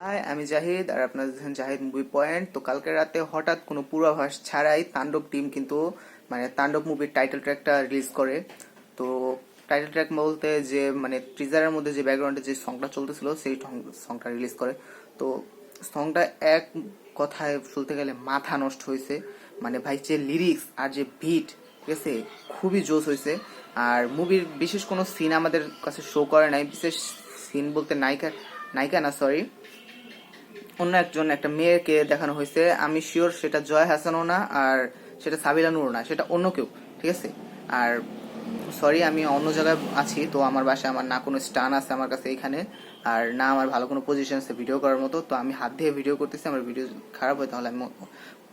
High আমি জাহিদ আর আপনারা Zahid movie point তো কালকে রাতে হঠাৎ কোনো পূর্বাভাস ছাড়াই তাণ্ডব টিম কিন্তু মানে তাণ্ডব মুভির টাইটেল ট্র্যাকটা রিলিজ করে। তো টাইটেল ট্র্যাক বলতে যে মানে ট্রিজারের মধ্যে যে ব্যাকগ্রাউন্ডে যে সংটা চলতেছিল, সেই সংটা রিলিজ করে। তো সংটা এক কথায় চলতে গেলে মাথা নষ্ট হয়েছে। মানে ভাই, যে লিরিক্স আর যে বিট ঠিক আছে, খুবই জোস হয়েছে। আর মুভির বিশেষ কোনো সিন আমাদের কাছে শো করে নাই। বিশেষ সিন বলতে নায়িকা নায়িকা না সরি অন্য একজন একটা মেয়েকে দেখানো হয়েছে। আমি শিওর সেটা জয় হাসানও না, আর সেটা সাবিলা নুরও না, সেটা অন্য কেউ, ঠিক আছে? আর সরি আমি অন্য জায়গায় আছি, তো আমার বাসায় আমার না কোনো স্টান আছে আমার কাছে এখানে, আর না আমার ভালো কোনো পজিশন আছে ভিডিও করার মতো। তো আমি হাত দিয়ে ভিডিও করতেছি, আমার ভিডিও খারাপ হয়, তাহলে আমি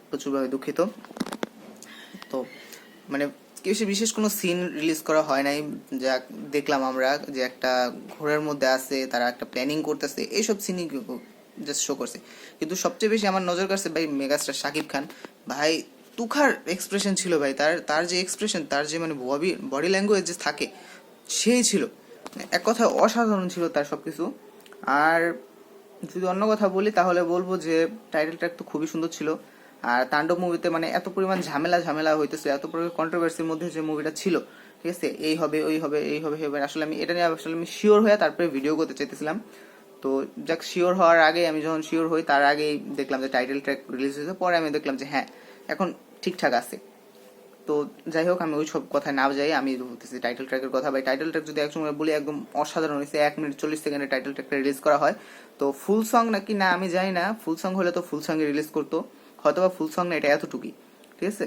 প্রচুরভাবে দুঃখিত। তো মানে কিছু বিশেষ কোনো সিন রিলিজ করা হয় নাই, যা দেখলাম আমরা যে একটা ঘোরের মধ্যে আছে, তারা একটা প্ল্যানিং করতেছে, এইসব সিনই জাস্ট শো করছে। কিন্তু সবচেয়ে বেশি আমার নজর কাড়ছে ভাই মেগাস্টার শাকিব খান। ভাই, তুখার এক্সপ্রেশন ছিল ভাই, তার তার যে এক্সপ্রেশন তার যে মানে বডি বডি ল্যাঙ্গুয়েজ যে থাকে, সেই ছিল। এক কথায় অসাধারণ ছিল তার সব কিছু আর যদি অন্য কথা বলি, তাহলে বলব যে টাইটেল ট্র্যাক তো খুবই সুন্দর ছিল। আর তাণ্ডব মুভিতে মানে এত পরিমাণ ঝামেলা ঝামেলা হইতেছে, এত পরিমাণ কন্ট্রোভার্সির মধ্যে যে মুভিটা ছিল, ঠিক আছে? এই হবে, ওই হবে, এই হবে হবে আসলে আমি, এটা নিয়ে আসলে আমি শিওর হয়ে তারপরে ভিডিও করতে চাইতেছিলাম। তো যাক শিওর হওয়ার আগে আমি যখন শিওর হই, তার আগেই দেখলাম যে টাইটেল ট্র্যাক রিলিজ হয়েছে। পরে আমি দেখলাম যে হ্যাঁ এখন ঠিকঠাক আছে। তো যাই হোক, আমি ওই সব কথায় না যাই আমি বলতেছি টাইটেল ট্র্যাকের কথা। ভাই টাইটেল ট্র্যাক যদি একসময় বলি, একদম অসাধারণ হয়েছে। এক মিনিট চল্লিশ সেকেন্ডে টাইটেল ট্র্যাকটা রিলিজ করা হয়। তো ফুল সং নাকি? না, আমি জানি না। ফুল সং হলে তো ফুল সঙ্গে রিলিজ করতো। হয়তো বা ফুল সং না, এটা এতটুকুই। ঠিক আছে?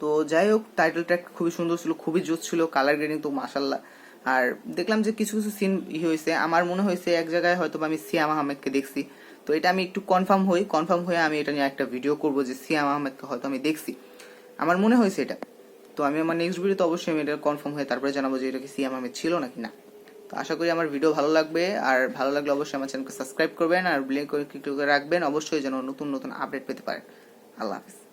তো যাই হোক টাইটেল ট্র্যাক খুবই সুন্দর ছিল, খুবই জোস ছিল কালার গ্রেডিং তো মাসাল্লাহ আর দেখলাম যে কিছু কিছু সিন হয়েছে। আমার মনে হয়েছে এক জায়গায় হয়তো আমি সিয়াম আহমেদকে দেখছি। তো এটা আমি একটু কনফার্ম হই। কনফার্ম হয়ে আমি এটা নিয়ে একটা ভিডিও করব যে সিয়াম আহমেদকে হয়তো আমি দেখছি। আমার মনে হয়েছে এটা। তো আমি আমার নেক্সট ভিডিওতে অবশ্যই আমি এটা কনফার্ম হয়ে তারপরে জানাব যে এটা কি সিয়াম আহমেদ ছিল নাকি না। তো আশা করি আমার ভিডিও ভালো লাগবে। আর ভালো লাগলে অবশ্যই আমার চ্যানেলকে সাবস্ক্রাইব করবেন। আর ব্লিঙ্ক করে ক্লিক করে রাখবেন। অবশ্যই যেন নতুন নতুন আপডেট পেতে পারেন। আল্লাহ হাফিজ।